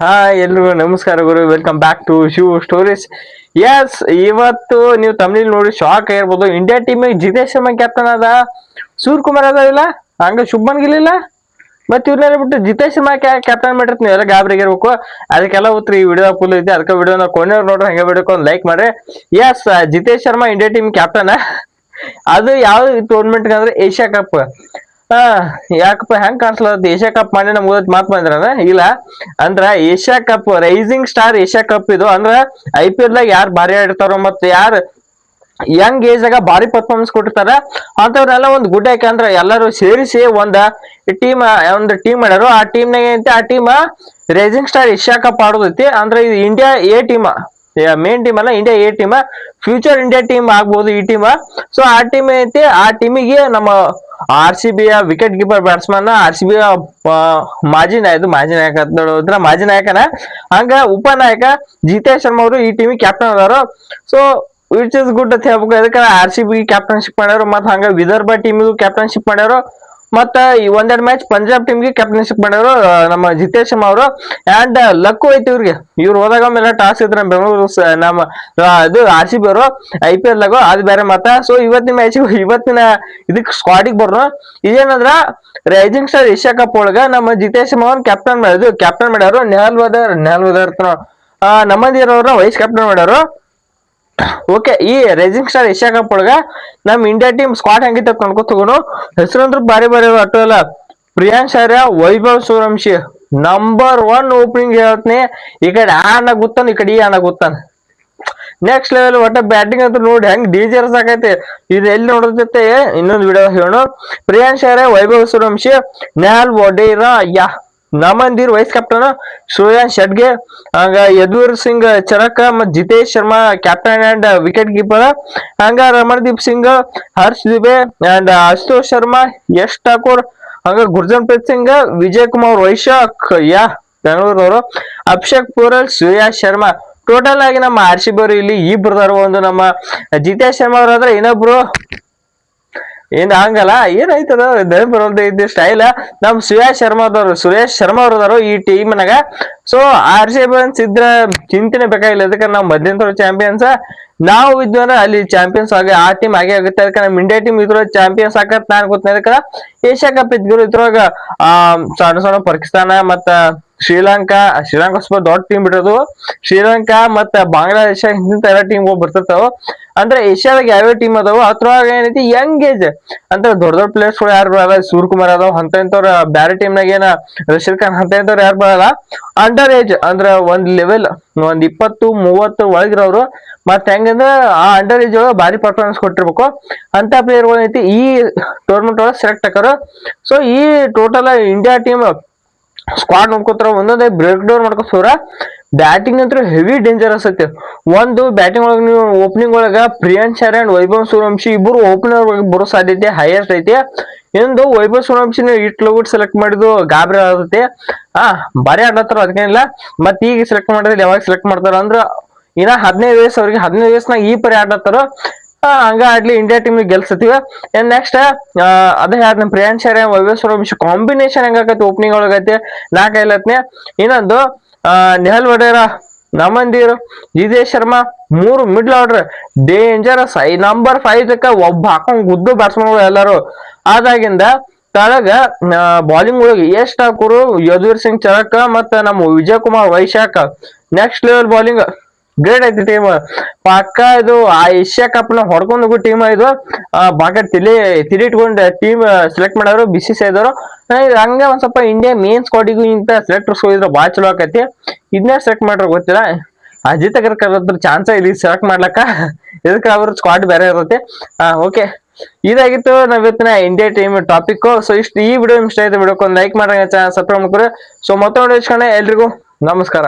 ಹಾ ಎಲ್ರಿಗೂ ನಮಸ್ಕಾರ ಗುರು. Welcome back to Shiv stories yes ಇವತ್ತು ನೀವು ತಮಿಳ್ ನೋಡಿ ಶಾಕ್ ಆಗಿರ್ಬೋದು. India team Jitesh Sharma captain ಅದ ಸೂರ್ಯ ಕುಮಾರ್ ಇಲ್ಲ? ಹಂಗ ಶುಭನ್ ಗಿಲ್ ಇಲ್ಲ? ಮತ್ತೆ ಇವ್ರನ್ನ ಬಿಟ್ಟು ಜಿತೇಶ್ ಶರ್ಮಾ ಕ್ಯಾಪ್ಟನ್ ಮಾಡಿರ್ತೀನಿ. ಎಲ್ಲ ಗಾಬರಿಗೆ ಇರ್ಬೇಕು. ಅದಕ್ಕೆಲ್ಲ ಉತ್ತರ ಈ ವಿಡಿಯೋ ಫುಲ್ ಐತೆ. ಅದಕ್ಕೆ ವಿಡಿಯೋನ ಕೊನೆಯವ್ರು ನೋಡ್ರಿ, ಹಂಗೆ ಬಿಡಬೇಕು ಒಂದು ಲೈಕ್ ಮಾಡ್ರಿ. Yes Jitesh Sharma India team captain ಅದು ಯಾವ ಟೂರ್ನಮೆಂಟ್ ಅಂದ್ರೆ ಏಷ್ಯಾ ಕಪ್ ಹಾ, ಯಾಕಪ್ಪ, ಹೆಂಗ್ ಕಾಣಿಸ್ಲತ್ತ ಏಷ್ಯಾ ಕಪ್ ಮಾಡಿ ನಮ್ಗೆ ಮಾತು ಬಂದ್ರ ಇಲ್ಲ. ಅಂದ್ರ Asia cup rising star Asia cup ಇದು. ಅಂದ್ರ ಐ ಪಿ ಎಲ್ ದಾಗ ಯಾರು ಭಾರಿ ಆಡಿರ್ತಾರೋ ಮತ್ತೆ ಯಾರು ಯಂಗ್ ಏಜ್ ಆಗ ಭಾರಿ ಪರ್ಫಾರ್ಮೆನ್ಸ್ ಕೊಟ್ಟಿರ್ತಾರ ಅಂತವ್ರೆಲ್ಲ ಒಂದ್ ಗುಡ್ ಯಾಕೆ ಅಂದ್ರ ಎಲ್ಲರೂ ಸೇರಿಸಿ ಒಂದ ಟೀಮ್ ಒಂದ್ ಟೀಮ್ ಮಾಡ್ಯಾರು. ಆ ಟೀಮ್ ನಾಗ ಏನೈತಿ? ಆ team rising star Asia cup ಆಡೋದೈತಿ. ಅಂದ್ರ ಇದು India A team main team ಅಲ್ಲ India A team future India team ಆಗ್ಬೋದು ಈ ಟೀಮ್ ಸೊ ಆ ಟೀಮ್ ಐತಿ ಆ ಟೀಮಿಗೆ ನಮ್ಮ R C wicket keeper batsman R C ಬಿಯ ಮಾಜಿ ನಾಯಕ ಮಾಜಿ ನಾಯಕ ಅಂತ ಮಾಜಿ ನಾಯಕನ, ಹಂಗ ಉಪನಾಯಕ ಜಿತೇಶ್ ಶರ್ಮಾ ಅವರು ಈ ಟೀಮಿಗೆ ಕ್ಯಾಪ್ಟನ್ ಅದಾರು. ಸೊ ವಿಚ್ ಇಸ್ ಗುಡ್ ಅಂತ ಹೇಳ್ಬೇಕು. ಅದಕ್ಕೆ ಆರ್ ಸಿ ಬಿ ಕ್ಯಾಪ್ಟನ್ಶಿಪ್ ಮಾಡ್ಯಾರು. ಮತ್ತ ಹಂಗ ವಿದರ್ಭ ಟೀಮಿಗೂ ಕ್ಯಾಪ್ಟನ್ಶಿಪ್ ಮಾಡ್ಯಾರು. ಮತ್ತ ಈ ಒಂದೆರಡು ಮ್ಯಾಚ್ ಪಂಜಾಬ್ ಟೀಮ್ಗೆ ಕ್ಯಾಪ್ಟನ್ಶಿಪ್ ಮಾಡಿದ್ರು ನಮ್ಮ ಜಿತೇಶ್ ಅವರು. ಅಂಡ್ ಲಕ್ಕು ಐತಿ ಇವ್ರಿಗೆ. ಇವ್ರು ಹೋದಾಗ ಮೇಲೆ ಟಾಸ್ ಇದ್ರ ಬೆಂಗಳೂರು ನಮ್ಮ ಇದು ಆರ್ ಸಿ ಬಿ ಅವರು ಐ ಪಿ ಎಲ್ ಆಗೋ ಅದು ಬೇರೆ ಮಾತ ಸೊ ಇವತ್ತಿನ ಮ್ಯಾಚ್ ಇವತ್ತಿನ ಇದಕ್ ಸ್ಕ್ವಾಡಿಗೆ ಬರ್ರು ಇದೇನಂದ್ರ ರೈಸಿಂಗ್ ಸ್ಟಾರ್ ಏಷ್ಯಾ ಕಪ್ ಒಳಗ ನಮ್ಮ ಜಿತೇಶ್ ಶರ್ಮಾ ಕ್ಯಾಪ್ಟನ್ ಮಾಡಿದ್ರು. ಕ್ಯಾಪ್ಟನ್ ಮಾಡ್ಯಾರು ನೆಹಲ್ ವದರ್ ನೆಹಲ್ ವದರ್ ಅಹ್ ವೈಸ್ ಕ್ಯಾಪ್ಟನ್ ಮಾಡ್ಯಾರು. ಓಕೆ ಈ ರೈಸಿಂಗ್ ಸ್ಟಾರ್ ಏಷ್ಯಾ ಕಪ್ ಒಳಗ ನಮ್ ಇಂಡಿಯಾ ಟೀಮ್ ಸ್ಕ್ವಾಡ್ ಹೆಂಗಿತ್ತ ಕಣ್ಕೊ ತಗೋನು ಹೆಸರಂದ್ರು ಬಾರಿ ಬಾರಿ ಅಟ್ಟು ಅಲ್ಲ Priyansh Arya Vaibhav Suryavanshi number one opening ಹೇಳ್ತೀನಿ. ಈ ಕಡೆ ಆ ಅಣ್ಣ ಗೊತ್ತಾನ, ಈ ಕಡೆ ಈ ಅಣ್ಣ ಗೊತ್ತಾನ. ನೆಕ್ಸ್ಟ್ ಲೆವೆಲ್ ಒಟ್ಟ ಬ್ಯಾಟಿಂಗ್ ಅಂತ ನೋಡಿ ಹೆಂಗ್ ಡೇಂಜರ್ ಸಾಕೈತಿ. ಇದು ಎಲ್ಲಿ ನೋಡುತ್ತೆ ಇನ್ನೊಂದು ವಿಡಿಯೋ ಹೇಳೋಣ ಪ್ರಿಯಾಂಶ್ ಆರ್ಯ ವೈಭವ್ ಸೂರ್ಯವಂಶಿ, ನ್ಯಾಲ್ ವಡೇರ, ಯಾ. ನಮಂದಿರ್ ವೈಸ್ ಕ್ಯಾಪ್ಟನ್ ಸೂರ್ಯನ್ ಶೆಟ್ಗೆ, ಹಂಗ ಯದುವೀರ್ ಸಿಂಗ್, ಚರಕ ಮತ್ Jitesh Sharma captain and wicket keeper ಹಂಗ ರಮಣದೀಪ್ ಸಿಂಗ್, ಹರ್ಷ್ ದುಬೆ ಅಂಡ್ ಅಶುತೋಷ್ ಶರ್ಮಾ, ಯಶ್ ಠಾಕೂರ್, ಹಂಗ ಗುರ್ಜನ್ ಪ್ರೀತ್ ಸಿಂಗ್, ವಿಜಯ್ ಕುಮಾರ್, ವೈಶಾಖ್, ಯಾ, ಬೆಂಗಳೂರವರು, ಅಭಿಷೇಕ್ ಪೂರಲ್, ಸೂರ್ಯ ಶರ್ಮಾ. ಟೋಟಲ್ ಆಗಿ ನಮ್ಮ ಆರ್ ಸಿ ಇಲ್ಲಿ ಇಬ್ರು ಒಂದು ನಮ್ಮ ಜಿತೇಶ್ ಶರ್ಮಾ ಅವ್ರ ಆದ್ರೆ ಇನ್ನೊಬ್ರು ಏನ್ ಹಂಗಲ್ಲ, ಏನಾಯ್ತದ? ನೆನಪು ಇದ್ದ ಸ್ಟೈಲ್ ನಮ್ ಸುರೇಶ್ ಶರ್ಮಾದವ್ರು, ಸುರೇಶ್ ಶರ್ಮಾ ಅವ್ರದಾರು ಈ ಟೀಮ್ನಾಗ ಸೊ ಆರ್ ಸಿ ಬನ್ಸ್ ಇದ್ರ ಚಿಂತನೆ ಬೇಕಾಗಿಲ್ಲ ಅದಕ್ಕೆ ನಾವು ಮಧ್ಯಂತರ ಚಾಂಪಿಯನ್ಸ್ ನಾವು ಇದ್ವಿ ಅಂದ್ರೆ ಅಲ್ಲಿ ಚಾಂಪಿಯನ್ಸ್ ಆಗಿ, ಆ ಟೀಮ್ ಆಗೇ ಆಗುತ್ತೆ. ಅದಕ್ಕೆ ನಮ್ ಇಂಡಿಯಾ ಟೀಮ್ ಇದ್ರ ಚಾಂಪಿಯನ್ಸ್ ಆಗತ್ ನಾನು ಗೊತ್ತಿನ ಏಷ್ಯಾ ಕಪ್ ಇದ್ರು ಇದ್ರೊಳಗ, ಆ, ಸಣ್ಣ ಸಣ್ಣ ಪಾಕಿಸ್ತಾನ ಮತ್ತ ಶ್ರೀಲಂಕಾ ಶ್ರೀಲಂಕಾ ಸ್ವಲ್ಪ ದೊಡ್ಡ ಟೀಮ್ ಬಿಡೋದು ಶ್ರೀಲಂಕಾ ಮತ್ತೆ ಬಾಂಗ್ಲಾದೇಶ ಇಂತ ಎಲ್ಲ ಟೀಮ್ ಬರ್ತಿರ್ತಾವ. ಅಂದ್ರೆ ಏಷ್ಯಾದಾಗ ಯಾವ್ಯಾವ ಟೀಮ್ ಅದಾವ ಅದ್ರೊಳಗ ಏನೈತಿ ಯಂಗ್ ಏಜ್ ಅಂದ್ರೆ ದೊಡ್ಡ ದೊಡ್ಡ ಪ್ಲೇಯರ್ಸ್ಗಳು ಯಾರು ಬರಲ್ಲ. ಸೂರ್ಯ ಕುಮಾರ್ ಅದಾವ ಅಂತ ಇಂಥವ್ರ ಬ್ಯಾರೆ ಟೀಮ್ ನಾಗ ಏನ ರಶೀದ್ ಖಾನ್ ಅಂತ ಇಂಥವ್ರು ಯಾರು ಬರಲ್ಲ. ಅಂಡರ್ ಏಜ್ ಅಂದ್ರ ಒಂದ್ ಲೆವೆಲ್ ಒಂದ್ ಇಪ್ಪತ್ತು, ಮೂವತ್ತು ಒಳಗಿರೋರು. ಮತ್ತೆ ಹೆಂಗಂದ್ರ ಆ ಅಂಡರ್ ಏಜ್ ಒಳಗ ಭಾರಿ ಪರ್ಫಾರ್ಮೆನ್ಸ್ ಕೊಟ್ಟಿರ್ಬೇಕು. ಅಂತ ಪ್ಲೇಯರ್ ಐತಿ, ಈ ಟೂರ್ನಮೆಂಟ್ ಒಳಗೆ ಸೆಲೆಕ್ಟ್ ಆಕಾರ ಸೊ ಈ ಟೋಟಲ್ ಇಂಡಿಯಾ ಟೀಮ್ ಸ್ಕ್ವಾಡ್ ನೋಡ್ಕೋತಾರ, ಒಂದೊಂದೇ ಬ್ರೇಕ್ ಡೌನ್ ಮಾಡ್ಕೋತಾರ ಬ್ಯಾಟಿಂಗ್ ಅಂತೂ ಹೆವಿ ಡೇಂಜರಸ್ ಐತಿ. ಒಂದು ಬ್ಯಾಟಿಂಗ್ ಒಳಗೆ ನೀವು ಓಪನಿಂಗ್ ಒಳಗ ಪ್ರಿಯಾಂಶ್ ಶರ್ ಅಂಡ್ ವೈಭವ್ ಸೂರ್ಯವಂಶಿ ಇಬ್ಬರು ಓಪನರ್ ಬರೋ ಸಾಧ್ಯತೆ ಹೈಯೆಸ್ಟ್ ಐತಿ. ಇಂದು ವೈಭವ್ ಸೂರ್ಯವಂಶಿನ ಇಟ್ ಲೋಗುಟ್ ಸೆಲೆಕ್ಟ್ ಮಾಡಿದ್ದು ಗಾಬರಿ ಆಗುತ್ತೆ. ಆ ಬಾರಿ ಆಡ್ಲತ್ತಾರ ಅದಕ್ಕೇನಿಲ್ಲ ಮತ್ತೆ ಈಗ ಸೆಲೆಕ್ಟ್ ಮಾಡಿದ್ರೆ ಯಾವಾಗ ಸೆಲೆಕ್ಟ್ ಮಾಡ್ತಾರ ಅಂದ್ರ, ಇನ್ನ ಹದಿನೈದು ವಯಸ್ಸು ಅವ್ರಿಗೆ ಹದಿನೈದು ವಯಸ್ಸಿನಾಗ ಈ ಪರಿ ಆಡ್ಲತ್ತಾರ ಹಂಗ ಆಡ್ಲಿ ಇಂಡಿಯಾ ಟೀಮ್ ಗೆಲ್ಸತಿವ ಏನ್ ನೆಕ್ಸ್ಟ್ ಅದೇ ಯಾರು ನಮ್ಮ ಪ್ರಿಯಾಂಶ್ ಶರ್ಮಾ ವೈವೇಶ್ವರ ಸೂರ್ಯವಂಶಿ ಕಾಂಬಿನೇಷನ್ ಹೆಂಗಾಕತಿ ಓಪನಿಂಗ್ ಒಳಗೈತಿ ನಾ. ಕೈಲತ್ನೆ ಇನ್ನೊಂದು ನೆಹಲ್ ವಡೇರ, ನಮಂದಿರ್ ಜಿತೇಶ್ ಶರ್ಮಾ, ಮೂರು ಮಿಡ್ಲ್ ಆರ್ಡರ್ ಡೇಂಜರಸ್ ಐ ನಂಬರ್ ಫೈವ್ ತಕ್ಕ ಒಬ್ಬ ಹಾಕೊಂಡ್ ಗುದ್ದು ಬ್ಯಾಟ್ಸ್ಮನ್ಗಳು ಎಲ್ಲಾರು. ಆದಾಗಿಂದ, ತಳಗ ಬಾಲಿಂಗ್ ಒಳಗೆ ಯಶ್ ಠಾಕೂರ್, ಯದುವೀರ್ ಸಿಂಗ್ ಚರಕ ಮತ್ತ ನಮ್ಮ Vijay Kumar Vyshak. Next level bowling great ಐತಿ ಟೀಮ್ ಪಕ್ಕ ಇದು ಆ ಏಷ್ಯಾ ಕಪ್ನ ಹೊಡ್ಕೊಂಡ್ ಹೋಗೋ ಟೀಮ್ ಇದು. ಬಾಕ ತಿಳಿ ತಿಳಿ ಇಟ್ಕೊಂಡ್ ಟೀಮ್ ಸೆಲೆಕ್ಟ್ ಮಾಡೋರು ಬಿಸಿ ಸಿ ಹಂಗೆ ಒಂದ್ ಸ್ವಲ್ಪ ಇಂಡಿಯಾ ಮೇನ್ ಸ್ಕ್ವಾಡಿಗೂ ಇಂತ ಸೆಲೆಕ್ಟರ್ಸ್ ಹೋಗಿದ್ರೆ ಭಾಳ ಚಲೋ ಆಕೈತಿ. ಇದನ್ನೇ ಸೆಲೆಕ್ಟ್ ಮಾಡ್ರ ಗೊತ್ತಿಲ್ಲ. ಅಜಿತ್ ಅಗರ್ ಚಾನ್ಸ್ ಇಲ್ಲಿ ಸೆಲೆಕ್ಟ್ ಮಾಡ್ಲಕ್ಕ. ಇದಕ್ಕೆ ಅವ್ರ ಸ್ಕ್ವಾಡ್ ಬೇರೆ ಇರುತ್ತೆ. ಓಕೆ ಇದಾಗಿತ್ತು ನಾವ್ ಇವತ್ತಿನ ಇಂಡಿಯಾ ಟೀಮ್ ಟಾಪಿಕ್ ಸೊ ಇಷ್ಟು ಈ ವಿಡಿಯೋ ಇಷ್ಟ ಆಯ್ತು ವಿಡಿಯೋಕ್ಕೆ ಒಂದು ಲೈಕ್ ಮಾಡ್ರಿ ಸಬ್ಸ್ಕ್ರೈಬ್ ಸೊ ಮತ್ತೊಂದು ಎಲ್ರಿಗೂ ನಮಸ್ಕಾರ.